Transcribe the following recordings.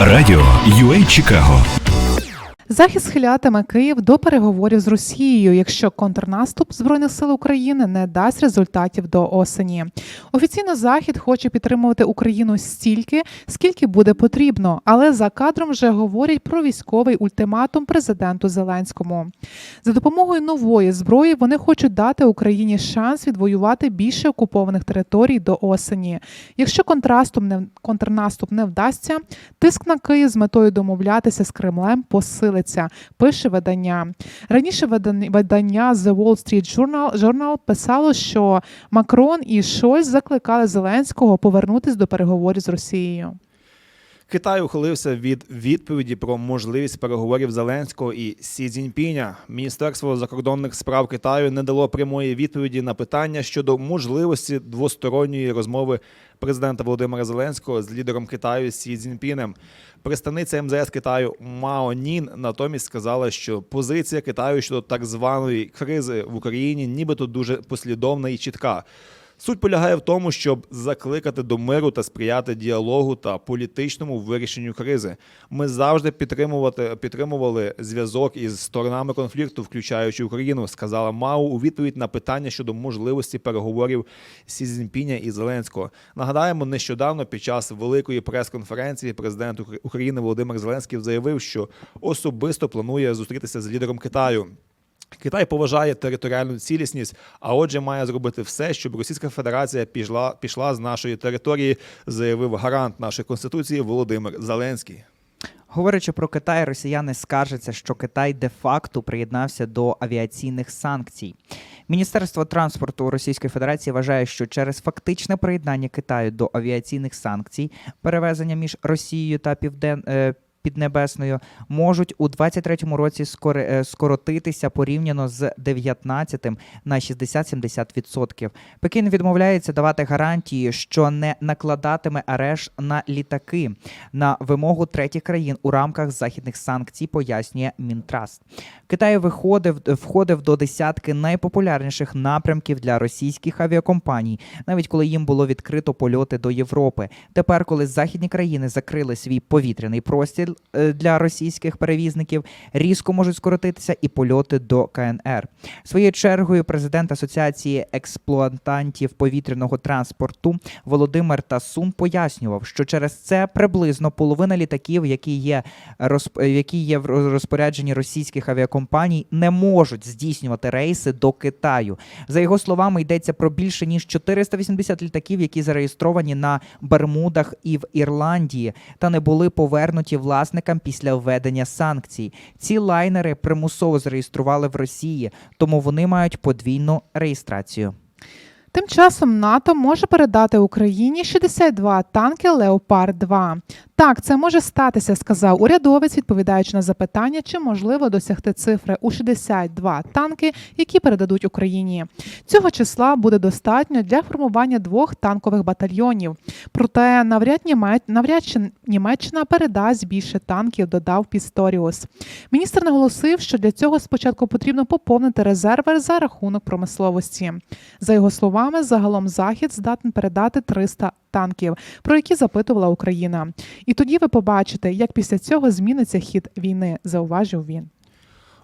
Радіо UA Чикаго Захід схилятиме Київ до переговорів з Росією, якщо контрнаступ збройних сил України не дасть результатів до осені. Офіційно захід хоче підтримувати Україну стільки, скільки буде потрібно, але за кадром вже говорять про військовий ультиматум президенту Зеленському. За допомогою нової зброї вони хочуть дати Україні шанс відвоювати більше окупованих територій до осені. Якщо контраступ не контрнаступ не вдасться, тиск на Київ з метою домовлятися з Кремлем посилиться. Пише видання. Раніше видання- The Wall Street Journal, Journal писало, що Макрон і Шольц закликали Зеленського повернутись до переговорів з Росією. Китай ухилився від відповіді про можливість переговорів Зеленського і Сі Цзіньпіня. Міністерство закордонних справ Китаю не дало прямої відповіді на питання щодо можливості двосторонньої розмови президента Володимира Зеленського з лідером Китаю Сі Цзіньпінем. Представниця МЗС Китаю Мао Нін натомість сказала, що позиція Китаю щодо так званої кризи в Україні нібито дуже послідовна і чітка. Суть полягає в тому, щоб закликати до миру та сприяти діалогу та політичному вирішенню кризи. Ми завжди підтримувати підтримували зв'язок із сторонами конфлікту, включаючи Україну, сказала Мау у відповідь на питання щодо можливості переговорів Сі Цзіньпіня і Зеленського. Нагадаємо, нещодавно під час великої прес-конференції президент України Володимир Зеленський заявив, що особисто планує зустрітися з лідером Китаю. Китай поважає територіальну цілісність, а отже, має зробити все, щоб Російська Федерація пішла, пішла з нашої території, заявив гарант нашої конституції Володимир Зеленський. Говорячи про Китай, росіяни скаржаться, що Китай де-факто приєднався до авіаційних санкцій. Міністерство транспорту Російської Федерації вважає, що через фактичне приєднання Китаю до авіаційних санкцій, перевезення між Росією та Півден. Піднебесною можуть у 23-му році е, скоротитися порівняно з 19-м на 60-70%. Пекін відмовляється давати гарантії, що не накладатиме арешт на літаки на вимогу третіх країн у рамках західних санкцій, пояснює Мінтраст. Китай виходив входив до десятки найпопулярніших напрямків для російських авіакомпаній, навіть коли їм було відкрито польоти до Європи. Тепер, коли західні країни закрили свій повітряний простір е, для російських перевізників, різко можуть скоротитися і польоти до КНР. Своєю чергою президент Асоціації експлуатантів повітряного транспорту Володимир Тасун пояснював, що через це приблизно половина літаків, які є які є в розпорядженні російських авіакомпаній, не можуть здійснювати рейси до Китаю. За його словами, йдеться про більше ніж 480 літаків, які зареєстровані на Бермудах і в Ірландії, та не були повернуті власникам після введення санкцій. Ці лайнери примусово зареєстрували в Росії, тому вони мають подвійну реєстрацію. Тим часом НАТО може передати Україні 62 танки Леопард 2 Так, це може статися, сказав урядовець, відповідаючи на запитання, чи можливо досягти цифри у 62 танки, які передадуть Україні. Цього числа буде достатньо для формування двох танкових батальйонів. Проте навряд Німеч... навряд чи Німеччина передасть більше танків, додав Пісторіус. Міністр наголосив, що для цього спочатку потрібно поповнити резерви за рахунок промисловості. За його словами, загалом захід здатен передати 300 танків, про які запитувала Україна. І тоді ви побачите, як після цього зміниться хід війни, зауважив він.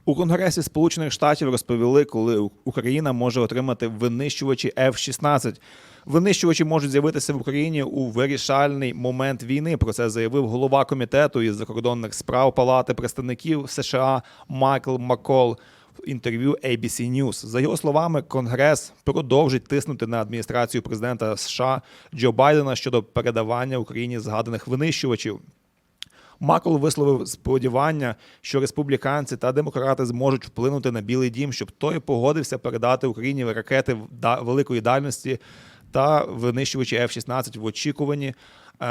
У Конгресі Сполучених Штатів розповіли, коли Україна може отримати винищувачі F-16. Винищувачі можуть з'явитися в Україні у вирішальний момент війни. Про це заявив голова комітету із закордонних справ Палати представників США Майкл Маккол в інтерв'ю ABC News. За його словами, Конгрес продовжить тиснути на адміністрацію президента США Джо Байдена щодо передавання Україні згаданих винищувачів. Макол висловив сподівання, що республіканці та демократи зможуть вплинути на Білий Дім, щоб той погодився передати Україні ракети великої дальності та винищувачі F-16 в очікуванні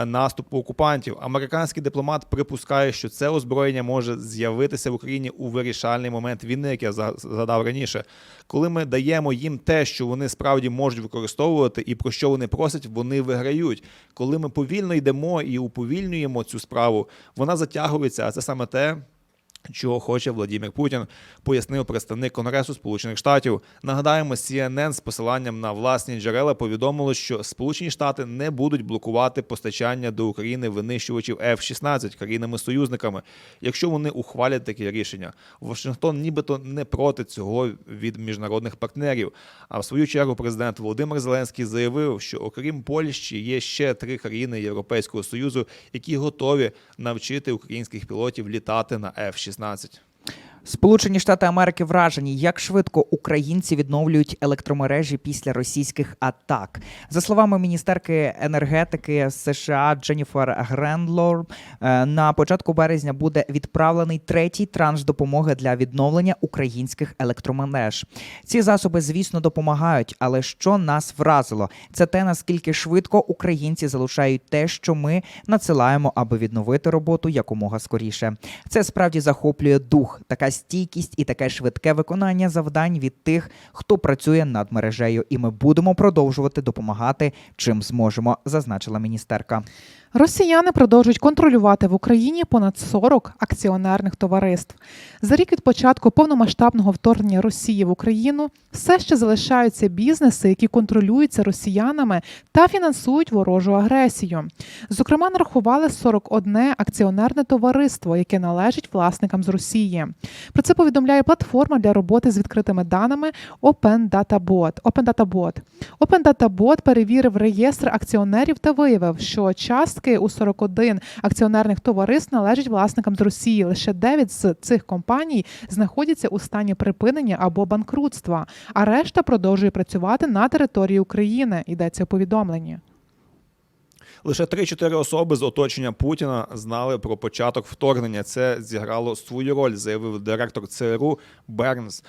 наступу окупантів. Американський дипломат припускає, що це озброєння може з'явитися в Україні у вирішальний момент війни, як я задав раніше. Коли ми даємо їм те, що вони справді можуть використовувати, і про що вони просять, вони виграють. Коли ми повільно йдемо і уповільнюємо цю справу, вона затягується, а це саме те. Чого хоче Владимир Путін, пояснив представник Конгресу Сполучених Штатів. Нагадаємо, CNN з посиланням на власні джерела повідомило, що Сполучені Штати не будуть блокувати постачання до України винищувачів F-16 країнами-союзниками, якщо вони ухвалять таке рішення. Вашингтон нібито не проти цього від міжнародних партнерів. А в свою чергу президент Володимир Зеленський заявив, що окрім Польщі є ще три країни Європейського союзу, які готові навчити українських пілотів літати на F-16. 16. Сполучені Штати Америки вражені, як швидко українці відновлюють електромережі після російських атак. За словами міністерки енергетики США Дженніфер Грендлор, е, на початку березня буде відправлений третій транш допомоги для відновлення українських електромереж. Ці засоби, звісно, допомагають, але що нас вразило, це те, наскільки швидко українці залучають те, що ми надсилаємо, аби відновити роботу якомога скоріше. Це справді захоплює дух, така стійкість і таке швидке виконання завдань від тих, хто працює над мережею, і ми будемо продовжувати допомагати чим зможемо, зазначила міністерка. Росіяни продовжують контролювати в Україні понад 40 акціонерних товариств. За рік від початку повномасштабного вторгнення Росії в Україну все ще залишаються бізнеси, які контролюються росіянами та фінансують ворожу агресію. Зокрема, нарахували 41 акціонерне товариство, яке належить власникам з Росії. Про це повідомляє платформа для роботи з відкритими даними Open Data Bot. Open Data Bot. Open Data Bot перевірив реєстр акціонерів та виявив, що частки у 41 акціонерних товариств належать власникам з Росії. Лише 9 з цих компаній знаходяться у стані припинення або банкрутства, а решта продовжує працювати на території України. Йдеться у повідомленні. Лише 3-4 особи з оточення Путіна знали про початок вторгнення. Це зіграло свою роль, заявив директор ЦРУ Бернс.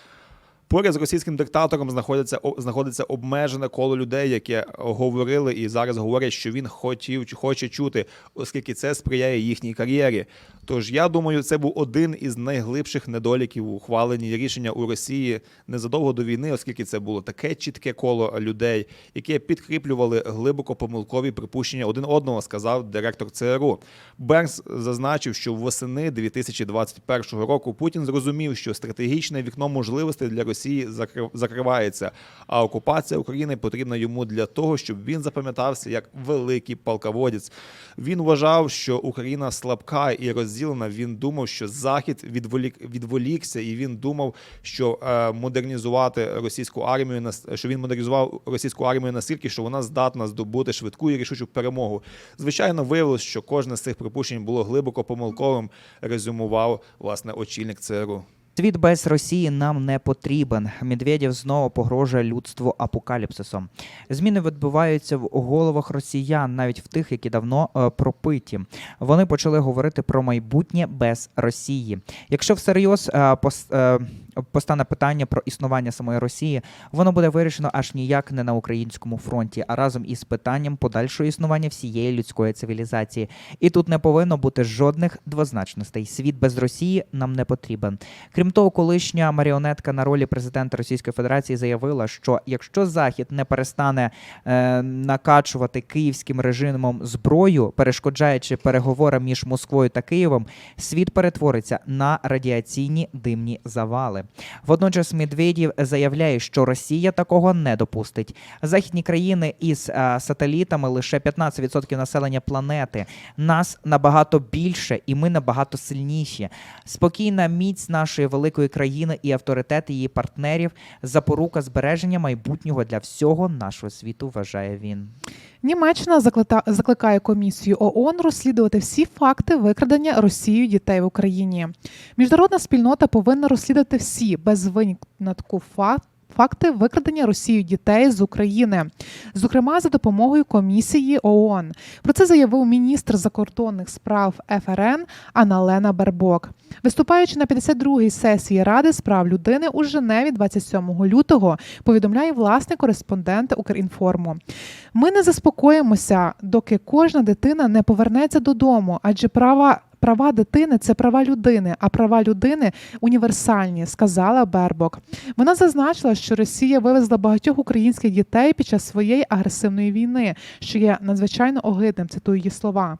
Поряд з російським диктатором знаходиться знаходиться обмежене коло людей, яке говорили і зараз говорять, що він хотів хоче чути, оскільки це сприяє їхній кар'єрі. Тож я думаю, це був один із найглибших недоліків у ухваленні рішення у Росії незадовго до війни, оскільки це було таке чітке коло людей, яке підкріплювали глибоко помилкові припущення один одного, сказав директор ЦРУ. Бернс зазначив, що восени 2021 року Путін зрозумів, що стратегічне вікно можливостей для Росії закрив- закривається, а окупація України потрібна йому для того, щоб він запам'ятався як великий полководець. Він вважав, що Україна слабка і розділена. Він думав, що Захід відволік відволікся, і він думав, що е, модернізувати російську армію що він модернізував російську армію настільки, що вона здатна здобути швидку і рішучу перемогу. Звичайно, виявилось, що кожне з цих припущень було глибоко помилковим. Резюмував власне очільник ЦРУ. Світ без Росії нам не потрібен. Медведєв знову погрожує людству апокаліпсисом. Зміни відбуваються в головах росіян, навіть в тих, які давно е, пропиті. Вони почали говорити про майбутнє без Росії. Якщо всерйоз е, е, постане питання про існування самої Росії, воно буде вирішено аж ніяк не на українському фронті, а разом із питанням подальшого існування всієї людської цивілізації. І тут не повинно бути жодних двозначностей. Світ без Росії нам не потрібен. Крім того, колишня маріонетка на ролі президента Російської Федерації заявила, що якщо Захід не перестане е, накачувати київським режимом зброю, перешкоджаючи переговорам між Москвою та Києвом, світ перетвориться на радіаційні димні завали. Водночас Медведєв заявляє, що Росія такого не допустить. Західні країни із е, сателітами лише 15% населення планети. Нас набагато більше, і ми набагато сильніші. Спокійна міць нашої великої країни і авторитет її партнерів запорука збереження майбутнього для всього нашого світу, вважає він. Німеччина заклика- закликає комісію ООН розслідувати всі факти викрадення Росією дітей в Україні. Міжнародна спільнота повинна розслідувати всі без винятку факт. Факти викрадення Росією дітей з України, зокрема за допомогою комісії ООН. Про це заявив міністр закордонних справ ФРН Аналена Бербок. Виступаючи на 52-й сесії Ради з прав людини у Женеві 27 лютого, повідомляє власний кореспондент Укрінформу. Ми не заспокоїмося, доки кожна дитина не повернеться додому, адже права. Права дитини це права людини, а права людини універсальні, сказала Бербок. Вона зазначила, що Росія вивезла багатьох українських дітей під час своєї агресивної війни, що є надзвичайно огидним. Цитую її слова.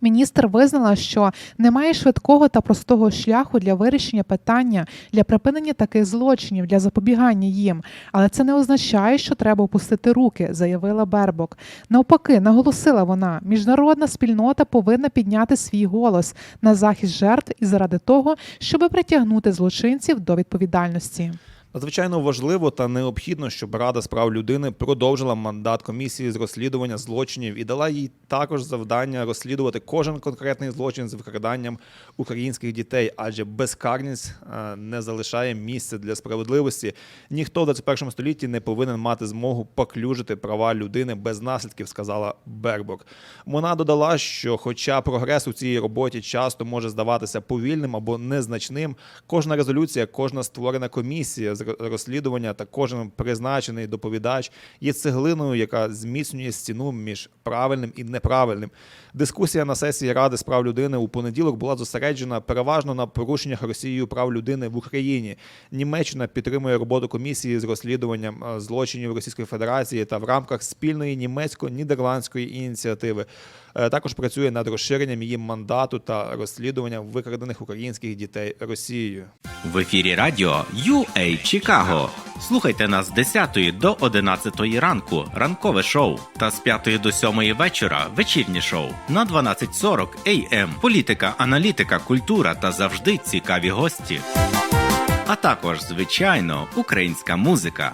Міністр визнала, що немає швидкого та простого шляху для вирішення питання для припинення таких злочинів для запобігання їм, але це не означає, що треба опустити руки, заявила Бербок. Навпаки, наголосила вона, міжнародна спільнота повинна підняти свій голос на захист жертв і заради того, щоб притягнути злочинців до відповідальності. Надзвичайно важливо та необхідно, щоб Рада з прав людини продовжила мандат комісії з розслідування злочинів і дала їй також завдання розслідувати кожен конкретний злочин з викраданням українських дітей, адже безкарність е, не залишає місця для справедливості. Ніхто в 21 столітті не повинен мати змогу поклюжити права людини без наслідків, сказала Бербок. Вона додала, що, хоча прогрес у цій роботі часто може здаватися повільним або незначним, кожна резолюція, кожна створена комісія з розслідування та кожен призначений доповідач є цеглиною, яка зміцнює стіну між правильним і неправильним. Дискусія на сесії Ради з прав людини у понеділок була зосереджена переважно на порушеннях Росією прав людини в Україні. Німеччина підтримує роботу комісії з розслідуванням е, злочинів Російської Федерації та в рамках спільної німецько-нідерландської ініціативи. Е, Також працює над розширенням її мандату та розслідуванням викрадених українських дітей Росією. В ефірі радіо UA Чикаго. Слухайте нас з 10 до 11 ранку, ранкове шоу, та з 5 до 7 вечора вечірнє шоу на 12.40 AM. Політика, аналітика, культура та завжди цікаві гості. А також, звичайно, українська музика.